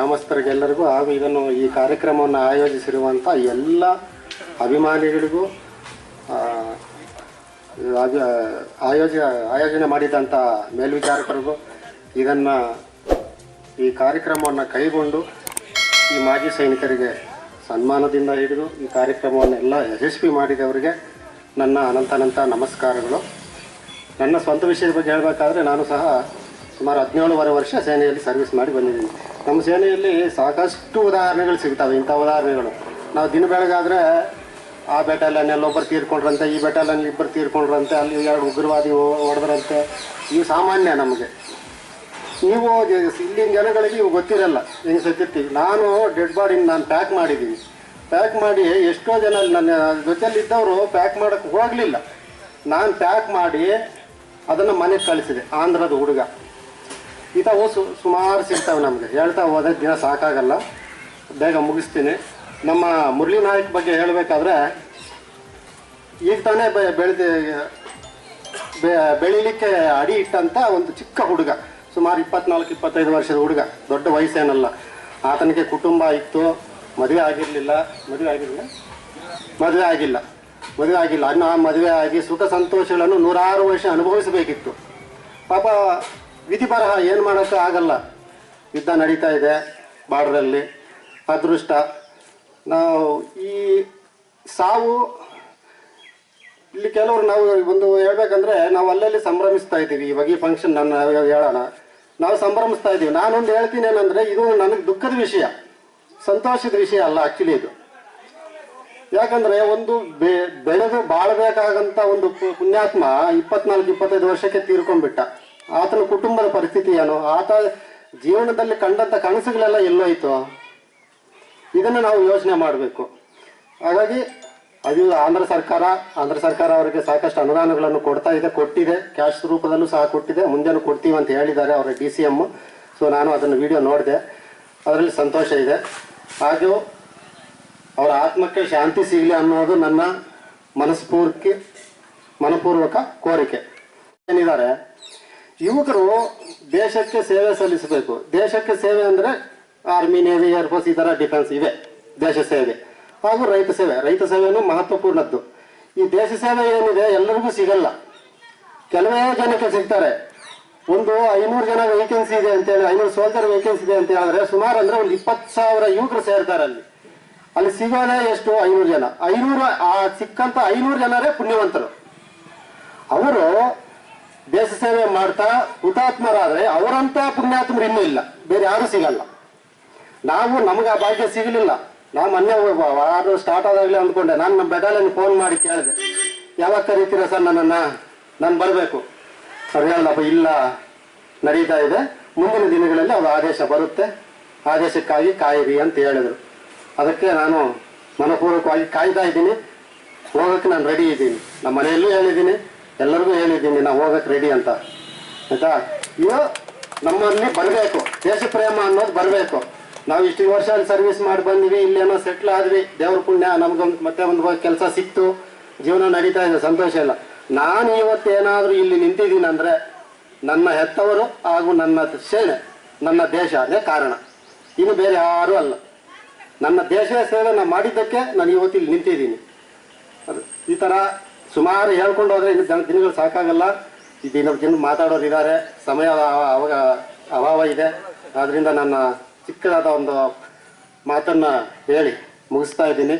ಗ್ರಾಮಸ್ಥರಿಗೆಲ್ಲರಿಗೂ ಹಾಗೂ ಇದನ್ನು ಈ ಕಾರ್ಯಕ್ರಮವನ್ನು ಆಯೋಜಿಸಿರುವಂಥ ಎಲ್ಲ ಅಭಿಮಾನಿಗಳಿಗೂ ಆಯೋಜ, ಆಯೋಜನೆ ಮಾಡಿದಂಥ ಮೇಲ್ವಿಚಾರಕರಿಗೂ ಇದನ್ನು ಈ ಕಾರ್ಯಕ್ರಮವನ್ನು ಕೈಗೊಂಡು ಈ ಮಾಜಿ ಸೈನಿಕರಿಗೆ ಸನ್ಮಾನದಿಂದ ಹಿಡಿದು ಈ ಕಾರ್ಯಕ್ರಮವನ್ನೆಲ್ಲ ಯಶಸ್ವಿ ಮಾಡಿದವರಿಗೆ ನನ್ನ ಅನಂತನಂತ ನಮಸ್ಕಾರಗಳು. ನನ್ನ ಸ್ವಂತ ವಿಷಯದ ಬಗ್ಗೆ ಹೇಳಬೇಕಾದ್ರೆ ನಾನು ಸಹ ಸುಮಾರು ಹದಿನೇಳುವರೆ ವರ್ಷ ಸೇನೆಯಲ್ಲಿ ಸರ್ವಿಸ್ ಮಾಡಿ ಬಂದಿದ್ದೀನಿ. ನಮ್ಮ ಸೇನೆಯಲ್ಲಿ ಸಾಕಷ್ಟು ಉದಾಹರಣೆಗಳು ಸಿಗ್ತವೆ, ಇಂಥ ಉದಾಹರಣೆಗಳು. ನಾವು ದಿನ ಬೆಳಗಾದ್ರೆ ಆ ಬೆಟಾಲಿಯನ್ನಲ್ಲಿ ಒಬ್ಬರು ತೀರ್ಕೊಂಡ್ರಂತೆ, ಈ ಬೆಟಾಲಿಯನ್ ಇಬ್ಬರು ತೀರ್ಕೊಂಡ್ರಂತೆ, ಅಲ್ಲಿ ಎರಡು ಉಗ್ರವಾದಿ ಹೊಡೆದ್ರಂತೆ. ಇವು ಸಾಮಾನ್ಯ ನಮಗೆ. ನೀವು ಇಲ್ಲಿನ ಜನಗಳಿಗೆ ಇವು ಗೊತ್ತಿರಲ್ಲ ಹೆಂಗೆ ಸತ್ತಿರ್ತೀವಿ ನಾನು ಡೆಡ್ ಬಾಡಿನ ನಾನು ಪ್ಯಾಕ್ ಮಾಡಿದ್ದೀನಿ. ಪ್ಯಾಕ್ ಮಾಡಿ ಎಷ್ಟೋ ಜನ ನನ್ನ ಜೊತೆಯಲ್ಲಿದ್ದವರು ಪ್ಯಾಕ್ ಮಾಡೋಕ್ಕೆ ಹೋಗಲಿಲ್ಲ. ನಾನು ಪ್ಯಾಕ್ ಮಾಡಿ ಅದನ್ನು ಮನೆಗೆ ಕಳಿಸಿದೆ, ಆಂಧ್ರದ ಹುಡುಗ. ಇಂಥವು ಸು, ಸುಮಾರು ಸಿಗ್ತಾವೆ ನಮಗೆ. ಹೇಳ್ತಾ ಹೋದ ದಿನ ಸಾಕಾಗಲ್ಲ. ಬೇಗ ಮುಗಿಸ್ತೀನಿ. ನಮ್ಮ ಮುರಳಿ ನಾಯಕ್ ಬಗ್ಗೆ ಹೇಳಬೇಕಾದ್ರೆ, ಈಗ ತಾನೇ ಬೆಳೆದ ಬೆಳಿಲಿಕ್ಕೆ ಅಡಿ ಇಟ್ಟಂಥ ಒಂದು ಚಿಕ್ಕ ಹುಡುಗ, ಸುಮಾರು ಇಪ್ಪತ್ನಾಲ್ಕು, ಇಪ್ಪತ್ತೈದು ವರ್ಷದ ಹುಡುಗ, ದೊಡ್ಡ ವಯಸ್ಸೇನಲ್ಲ. ಆತನಿಗೆ ಕುಟುಂಬ ಇತ್ತು. ಮದುವೆ ಆಗಿರಲಿಲ್ಲ. ಮದುವೆ ಆಗಿರಲಿಲ್ಲ? ಮದುವೆ ಆಗಿಲ್ಲ. ಮದುವೆ ಆಗಿಲ್ಲ. ಅನ್ನ ಮದುವೆ ಆಗಿ ಸುಖ ಸಂತೋಷಗಳನ್ನು ನೂರಾರು ವರ್ಷ ಅನುಭವಿಸಬೇಕಿತ್ತು. ಪಾಪ ವಿಧಿ ಬರಹ ಏನು ಮಾಡೋಕ್ಕೆ ಆಗಲ್ಲ. ಯುದ್ಧ ನಡೀತಾ ಇದೆ ಬಾರ್ಡ್ರಲ್ಲಿ. ಅದೃಷ್ಟ. ನಾವು ಈ ಸಾವು, ಇಲ್ಲಿ ಕೆಲವರು ನಾವು ಒಂದು ಹೇಳ್ಬೇಕಂದ್ರೆ ನಾವು ಅಲ್ಲಲ್ಲಿ ಸಂಭ್ರಮಿಸ್ತಾ ಇದ್ದೀವಿ. ಇವಾಗ ಈ ಫಂಕ್ಷನ್ ನಾನು ಹೇಳೋಣ. ನಾವು ಸಂಭ್ರಮಿಸ್ತಾ ಇದ್ದೀವಿ. ನಾನೊಂದು ಹೇಳ್ತೀನಿ ಏನಂದ್ರೆ ಇದು ನನಗೆ ದುಃಖದ ವಿಷಯ. ಸಂತೋಷದ ವಿಷಯ ಅಲ್ಲ ಆ್ಯಕ್ಚುಲಿ ಇದು. ಯಾಕಂದ್ರೆ ಒಂದು ಬೆ, ಬೆಳೆದು ಬಾಳಬೇಕಾಗಂತ ಒಂದು ಪುಣ್ಯಾತ್ಮ ಇಪ್ಪತ್ನಾಲ್ಕು, ಇಪ್ಪತ್ತೈದು ವರ್ಷಕ್ಕೆ ತೀರ್ಕೊಂಡ್ಬಿಟ್ಟ. ಆತನ ಕುಟುಂಬದ ಪರಿಸ್ಥಿತಿ ಏನು? ಆತ ಜೀವನದಲ್ಲಿ ಕಂಡಂತ ಕನಸುಗಳೆಲ್ಲ ಎಲ್ಲೋಯ್ತು. ಇದನ್ನು ನಾವು ಯೋಚನೆ ಮಾಡಬೇಕು. ಹಾಗಾಗಿ ಅದು ಆಂಧ್ರ ಸರ್ಕಾರ ಆಂಧ್ರ ಸರ್ಕಾರ ಅವರಿಗೆ ಸಾಕಷ್ಟು ಅನುದಾನಗಳನ್ನು ಕೊಡ್ತಾ ಇದೆ, ಕೊಟ್ಟಿದೆ. ಕ್ಯಾಶ್ ರೂಪದಲ್ಲೂ ಸಹ ಕೊಟ್ಟಿದೆ. ಮುಂದೆನೂ ಕೊಡ್ತೀವಿ ಅಂತ ಹೇಳಿದ್ದಾರೆ ಅವರ ಡಿ ಸಿ ಎಂ ಸೊ ನಾನು ಅದನ್ನು ವಿಡಿಯೋ ನೋಡಿದೆ. ಅದರಲ್ಲಿ ಸಂತೋಷ ಇದೆ. ಹಾಗೂ ಅವರ ಆತ್ಮಕ್ಕೆ ಶಾಂತಿ ಸಿಗಲಿ ಅನ್ನೋದು ನನ್ನ ಮನಸ್ಪೂರ್ತಿ, ಮನಪೂರ್ವಕ ಕೋರಿಕೆ. ಏನಿದ್ದಾರೆ? ಯುವಕರು ದೇಶಕ್ಕೆ ಸೇವೆ ಸಲ್ಲಿಸಬೇಕು. ದೇಶಕ್ಕೆ ಸೇವೆ ಅಂದರೆ ಆರ್ಮಿ ನೇವಿ ಏರ್ಫೋರ್ಸ್ ಈ ಥರ ಡಿಫೆನ್ಸ್ ಇವೆ, ದೇಶ ಸೇವೆ. ಹಾಗೂ ರೈತ ಸೇವೆ. ರೈತ ಸೇವೆನೂ ಮಹತ್ವಪೂರ್ಣದ್ದು. ಈ ದೇಶ ಸೇವೆ ಏನಿದೆ ಎಲ್ಲರಿಗೂ ಸಿಗಲ್ಲ. ಕೆಲವೇ ಜನಕ್ಕೆ ಸಿಗ್ತಾರೆ. ಒಂದು ಐನೂರು ಜನ ವೇಕೆನ್ಸಿ ಇದೆ ಅಂತ ಹೇಳಿ, ಐನೂರು ಸೋಲ್ಜರ್ ವೇಕೆನ್ಸಿ ಇದೆ ಅಂತ ಹೇಳಿದ್ರೆ ಸುಮಾರು ಅಂದ್ರೆ ಒಂದು ಇಪ್ಪತ್ತು ಸಾವಿರ ಯುವಕರು ಸೇರ್ತಾರೆ ಅಲ್ಲಿ. ಅಲ್ಲಿ ಸಿಗೋದೇ ಎಷ್ಟು? ಐನೂರು ಜನ. ಐನೂರು, ಆ ಸಿಕ್ಕಂತ ಐನೂರು ಜನರೇ ಪುಣ್ಯವಂತರು. ಅವರು ದೇಶ ಸೇವೆ ಮಾಡ್ತಾ ಹುತಾತ್ಮರಾದ್ರೆ ಅವರಂತ ಪುಣ್ಯಾತ್ಮರು ಇನ್ನೂ ಇಲ್ಲ. ಬೇರೆ ಯಾರು ಸಿಗಲ್ಲ. ನಾವು ನಮಗೆ ಆ ಭಾಗ್ಯ ಸಿಗಲಿಲ್ಲ. ನಾವು ಮೊನ್ನೆ ವಾರ ಸ್ಟಾರ್ಟ್ ಆದಾಗಲೇ ಅಂದ್ಕೊಂಡೆ. ನಾನು ನಮ್ಮ ಬೆಡಾಲನ್ನು ಫೋನ್ ಮಾಡಿ ಕೇಳಿದೆ. ಯಾವಾಗ ಕರೀತೀರ ಸರ್ ನನ್ನನ್ನು? ನಾನು ಬರಬೇಕು. ಅವ್ರು ಹೇಳಲ್ಲಪ್ಪ ಇಲ್ಲ. ನಡೀತಾ ಇದೆ. ಮುಂದಿನ ದಿನಗಳಲ್ಲಿ ಅದು ಆದೇಶ ಬರುತ್ತೆ. ಆದೇಶಕ್ಕಾಗಿ ಕಾಯಿರಿ ಅಂತ ಹೇಳಿದರು. ಅದಕ್ಕೆ ನಾನು ಮನಪೂರ್ವಕವಾಗಿ ಕಾಯ್ತಾ ಇದ್ದೀನಿ. ಹೋಗಕ್ಕೆ ನಾನು ರೆಡಿ ಇದ್ದೀನಿ. ನಮ್ಮ ಮನೆಯಲ್ಲೂ ಹೇಳಿದ್ದೀನಿ. ಎಲ್ಲರಿಗೂ ಹೇಳಿದ್ದೀನಿ, ನಾವು ಹೋಗಕ್ಕೆ ರೆಡಿ ಅಂತ. ಆಯ್ತಾ? ಇವು ನಮ್ಮಲ್ಲಿ ಬರಬೇಕು. ದೇಶ ಪ್ರೇಮ ಅನ್ನೋದು ಬರಬೇಕು. ನಾವು ಇಷ್ಟು ವರ್ಷ ಅಲ್ಲಿ ಸರ್ವಿಸ್ ಮಾಡಿ ಬಂದ್ವಿ, ಇಲ್ಲೇನೋ ಸೆಟ್ಲ್ ಆದ್ವಿ. ದೇವ್ರ ಪುಣ್ಯ, ನಮ್ಗೊಂದು ಮತ್ತೆ ಒಂದು ಕೆಲಸ ಸಿಕ್ತು. ಜೀವನ ನಡೀತಾ ಇದೆ, ಸಂತೋಷ ಇಲ್ಲ. ನಾನು ಇವತ್ತೇನಾದರೂ ಇಲ್ಲಿ ನಿಂತಿದ್ದೀನಿ ಅಂದರೆ, ನನ್ನ ಹೆತ್ತವರು ಹಾಗೂ ನನ್ನ ಸೇನೆ, ನನ್ನ ದೇಶ, ಅದೇ ಕಾರಣ. ಇನ್ನು ಬೇರೆ ಯಾರೂ ಅಲ್ಲ. ನನ್ನ ದೇಶ ಸೇವೆ ನಾನು ಮಾಡಿದ್ದಕ್ಕೆ ನಾನು ಇವತ್ತು ಇಲ್ಲಿ ನಿಂತಿದ್ದೀನಿ. ಅದು ಈ ಥರ ಸುಮಾರು ಹೇಳ್ಕೊಂಡು ಹೋದ್ರೆ ಇನ್ನು ಜನ ದಿನಗಳು ಸಾಕಾಗಲ್ಲ. ದಿನ ಜನ ಮಾತಾಡೋರು ಇದ್ದಾರೆ ಸಮಯ ಅವಾಗ ಅಭಾವ ಇದೆ. ಆದ್ರಿಂದ ನನ್ನ ಚಿಕ್ಕದಾದ ಒಂದು ಮಾತನ್ನು ಹೇಳಿ ಮುಗಿಸ್ತಾ ಇದ್ದೀನಿ.